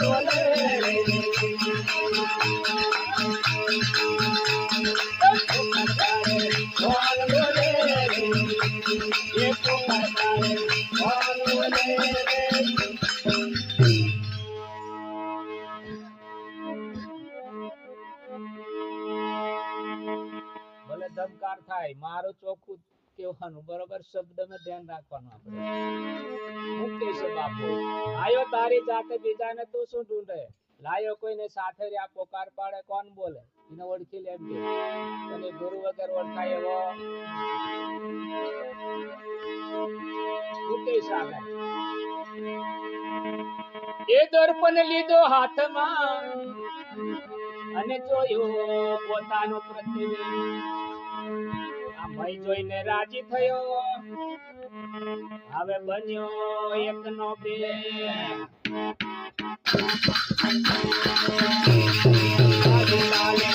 ભલે ધમકાર થાય, મારું ચોખ્ખું કહેવાનું, બરોબર? શબ્દમાં ધ્યાન રાખવાનું આપણે. કહેશે, બાપુ, આયો તારી જાતે બીજાને તું શું ઢૂંઢે? લાયો કોઈને સાથે રહ્યા, પોકાર પાડે, કોણ બોલે? એને ઓળખી લે એમ કે. અને ગુરુ વગર ઓળખાય એવો? હું કહીશ એ દર્પણ લીધો હાથમાં અને જોયો પોતાનો પ્રતિબિંબ. ભઈ જોઈને રાજી થયો. હવે બન્યો એકનો બે. Thank તાલે,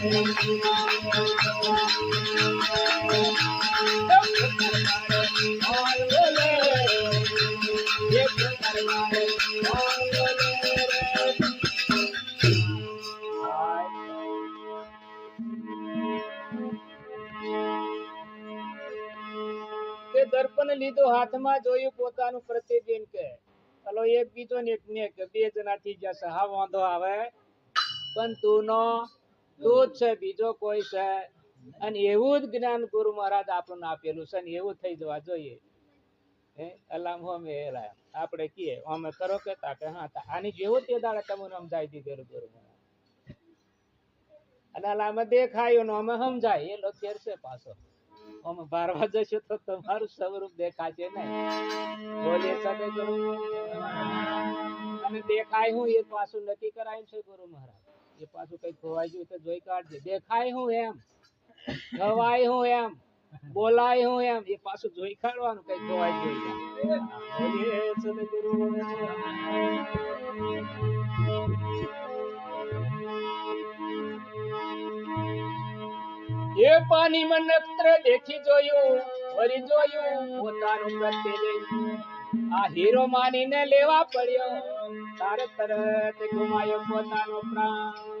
તે દર્પણ લીધું હાથમાં જોયું પોતાનું પ્રતિબિંબ કે ચલો એક બીજો ને એક ને બે જણા થઈ જશે હા વાંધો આવે, પણ તું નો તું જ છે, બીજો કોઈ છે. અને એવું જ જ્ઞાન ગુરુ મહારાજ આપણને આપેલું છે ને એવું થઈ જવા જોઈએ. અલામ હોમે એલા. આપણે કીએ, અમે કરો કે તા કે હા, તા. આની જેવું તે દાડે તમને સમજાવી દીધેલું ગુરુ અને અલામ દેખાયું ને અમે સમજાય. એ લોકો છે પાછો. અમે બારવા જશો તો તમારું સ્વરૂપ દેખાશે ને બોલીએ સાથે ગુરુ. અને દેખાય હું એ પાછું નક્કી કરાયું છે ગુરુ મહારાજ. એ પાછું કઈ ખોવાઈ ગયું જોઈ કાઢજે. દેખાય હું એમ. ખવાય હું એમ. બોલાય હું એમ. એ પાછું જોઈ કાઢવાનું કઈ ખોવાઈ ગયું એ પાણી સદગુરુ નત્ર દેખી જોયું, ફરી જોયું, પોતાનું પ્રત્યે આ હીરો માનીને લેવા પડ્યો. તારે તરત ગુમાયો પોતાનો પ્રાણ.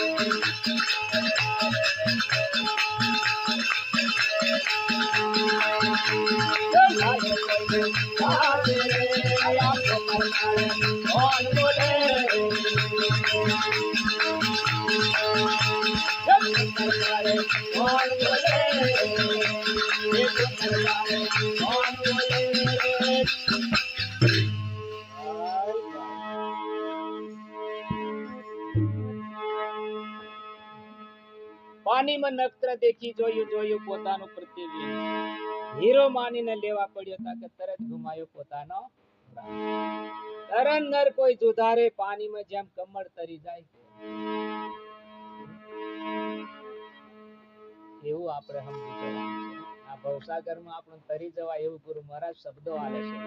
પાણીમાં નક્ષત્ર દેખી જોયું જોયું પોતાનું પ્રતિબિંબ. હીરો માનીને લેવા પડ્યો તા તરત ગુમાયો પોતાનો તરન નર કોઈ જુધારે પાણીમાં જેમ કમળ તરી જાય. એવું આપણે સમજી આ ભવસાગરમાં આપણે તરી જવા એવું ગુરુ મહારાજ શબ્દો આવે છે.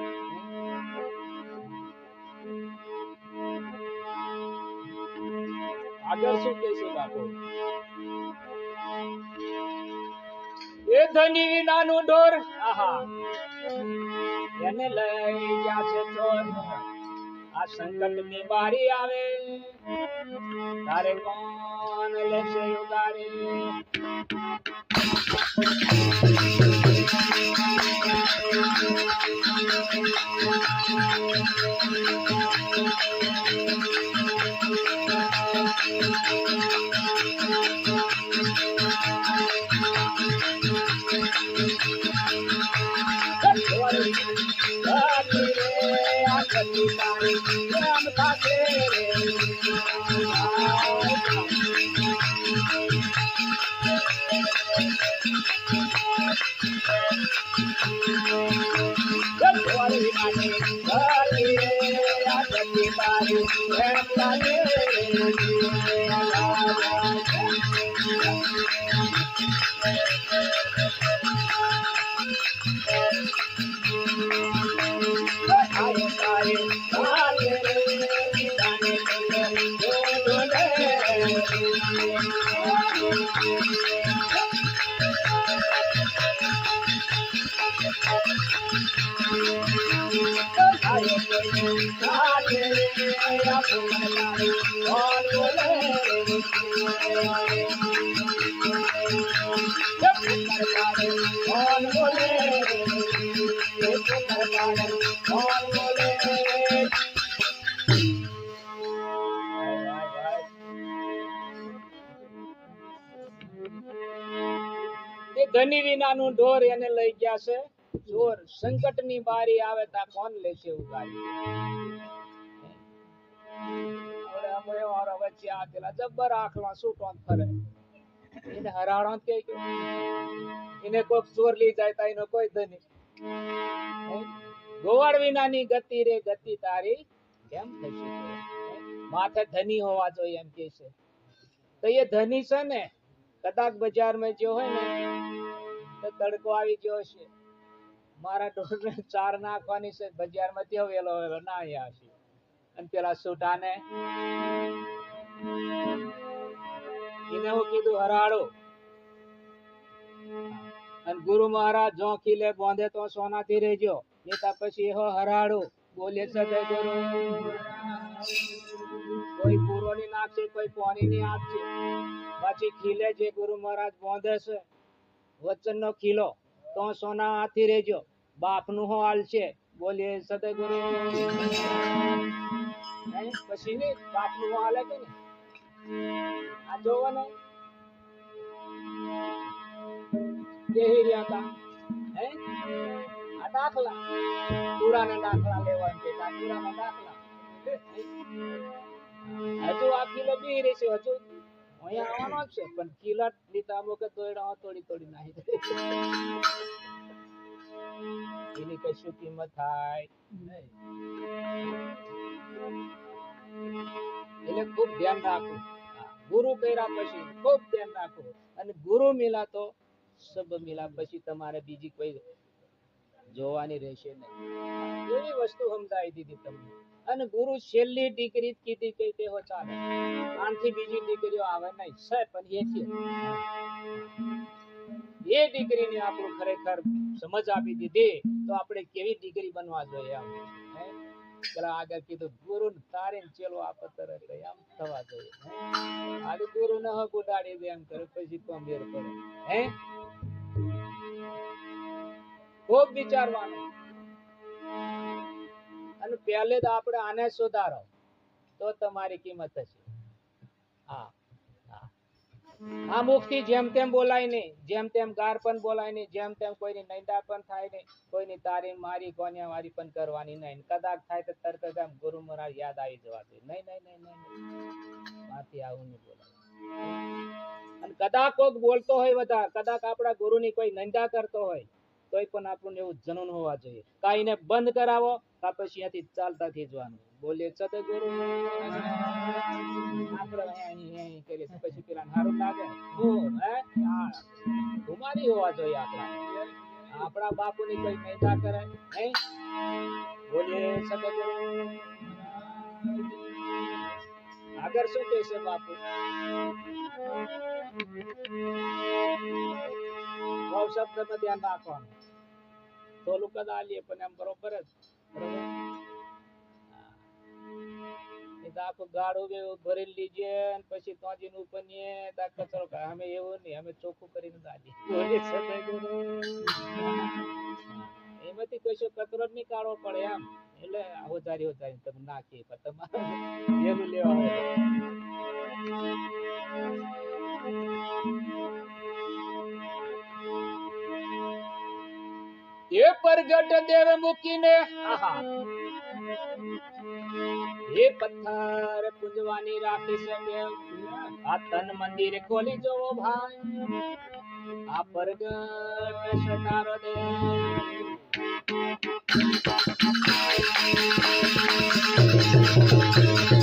આગળ શું કહે છે બાપુ? એ ધની વિનાનું ઢોર આહા. એને લઈ ગયા છે ચોર. આ સંકટની બારી આવે. તારે કોણ લેશે ઉગારી? એ ધની વિનાનું ઢોર એને લઈ ગયા છે. જોર, સંકટની બારી આવે તા કોણ લેશે ઉગાડી? માથે ધની હોવા જોઈએ એમ કે છે. તો એ ધની છે ને, કદાચ બજારમાં જો હોય ને, તો તડકો આવી ગયો છે મારા ઢોરને ચાર નાખવાની છે, બજારમાં ત્યાં વેલો વેલો ના આવ્યા છે અને પેલા સુટાને એને હું કીધું હરાડો અને ગુરુ મહારાજ જોખી લે બોંધે તો સોનાથી રહેજો. નેતા પછી એહો હરાડો બોલે સદય ગુરુ. કોઈ પૂરોની નાખશે કોઈ પોનીની આપશે પછી ખીલે જે ગુરુ મહારાજ બોંધે છે વચન નો ખીલો, તો સોના હાથી રહેજો. બાપનું હો હાલ છે? બોલીએ સદગુરુ હે? પછી ને હો હાલે કે ને આ જોવો ને બેહી રહ્યા હતા. હે? હજુ આ કિલો બી રહી છે, હજુ. અહીંયા આવવાનો જ છે, પણ કિલો લીધા વખત દોયડા તોડી તોડી નાખી. એની કશું કિંમત થાય? નહીં. એટલે ખૂબ ધ્યાન રાખો ગુરુ કર્યા પછી ખૂબ ધ્યાન રાખો અને ગુરુ મિલા તો સબ મિલા, પછી તમારે બીજી કોઈ જોવાની રહેશે નહીં. એવી વસ્તુ સમજાવી દીધી તમને. અને ગુરુ છેલ્લી ડિગ્રી કીધી કે તે ચાલે. આનથી બીજી ડિગ્રીઓ આવે નહીં. છે પણ એ છે. એ ડિગ્રીને આપણું ખરેખર સમજ આપી દીધી તો આપણે કેવી ડિગ્રી બનવા જોઈએ હે? આગળ કીધું ગુરુ તારે ચેલો આપતર એટલે આમ થવા જોઈએ? આજે ગુરુ ન હક ઉડાડી દે એમ કરે, પછી તો મેર પડે. હે? ખૂબ વિચારવાનું. અને પહેલે તો આપણે આને સુધારો, તો તમારી કિંમત હશે. હા. આ મુખથી જેમ તેમ બોલાય નહીં, જેમ તેમ ગાર પણ બોલાય નહીં, જેમ તેમ કોઈની નિંદા પણ થાય નહીં, કોઈની તારી મારી કોન્યા મારી પણ કરવાની નહીં. કદાચ થાય તો તરત જ આમ ગુરુ મહારાજ યાદ આવી જવા જોઈએ નહીં નહીં નહીં નહીં. માથી આવું નહીં બોલાય. અને કદાચ કોક બોલતો હોય બધા, કદાચ આપણા ગુરુની કોઈ નંદા કરતો હોય, તોય પણ આપણને એવું જનન હોવા જોઈએ. કાંઈને બંધ કરાવો, કા પછી અહીંયાથી ચાલતા જવાનું. બોલે સદગુરુ આપણે કરીએ પછી પેલા સારું લાગે. હું? હે. હા હોવા જોઈએ આપણા. આપણા બાપુની કોઈ મહેતા કરે નહીં? બોલે સદગુરુ આગળ શું કહેશે બાપુ? બહુ શબ્દમાં ધ્યાન રાખવાનું. થોડું કદા લઈએ પણ એમ બરોબર જ. બરોબર? હા. આખું ગાડું ભરી લીજે પછી તોજીને નું ઉપનીએ તાર કચરો. અમે એવું નહીં અમે ચોખ્ખું કરીને સદગુરુ. એમાંથી કશો કચરો નહીં કાઢવો પડે એમ એટલે હોજારી હોજારી તમે નાખીએ પણ તમારે એનું લેવા. એ પરગટ દેવ મૂકીને આહા એ પથ્થર પૂજવાની રાખી શકે? આ તન મંદિર ખોલી જોવો ભાઈ. આ પરગટ સતારો દેવ